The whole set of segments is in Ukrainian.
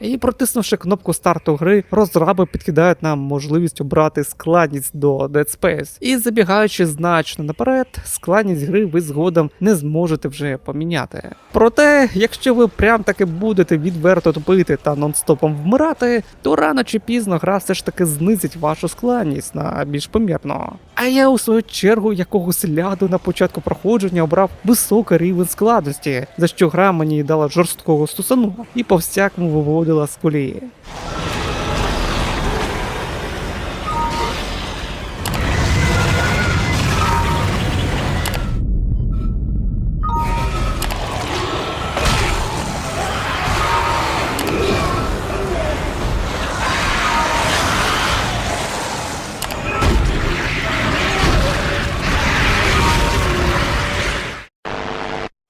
І протиснувши кнопку старту гри, розраби підкидають нам можливість обрати складність до Dead Space. І забігаючи значно наперед, складність гри ви згодом не зможете вже поміняти. Проте, якщо ви прям таки будете відверто тупити та нон-стопом вмирати, то рано чи пізно гра все ж таки знизить вашу складність на більш помірно. А я у свою чергу якогось ляду на початку проходження обрав високий рівень складності, за що гра мені дала жорсткого стусану і по всякому виводила з колії.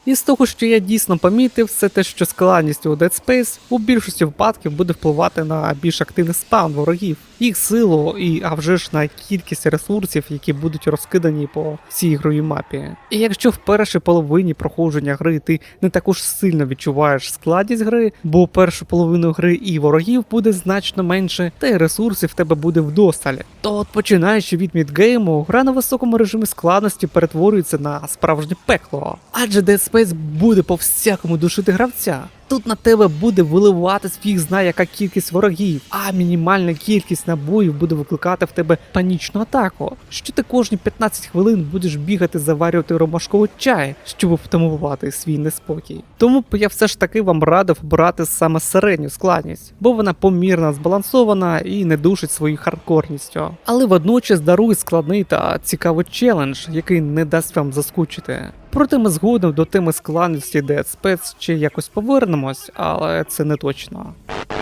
І з того, що я дійсно помітив, це те, що складність у Dead Space у більшості випадків буде впливати на більш активний спам ворогів, їх силу і а вже ж на кількість ресурсів, які будуть розкидані по всій ігровій мапі. І якщо в першій половині проходження гри ти не також сильно відчуваєш складність гри, бо першу половину гри і ворогів буде значно менше, та й ресурсів в тебе буде вдосталь, то от починаючи від мідгейму, гра на високому режимі складності перетворюється на справжнє пекло. Адже Dead Space буде по всякому душити гравця. Тут на тебе буде виливатись фіг знає яка кількість ворогів, а мінімальна кількість набоїв буде викликати в тебе панічну атаку. Що ти кожні 15 хвилин будеш бігати заварювати ромашковий чай, щоб втамувати свій неспокій. Тому я все ж таки вам радив брати саме середню складність, бо вона помірно збалансована і не душить своєю хардкорністю. Але водночас дарує складний та цікавий челендж, який не дасть вам заскучити. Проте ми згодом до теми складності Dead Space ще якось повернемось, але це не точно.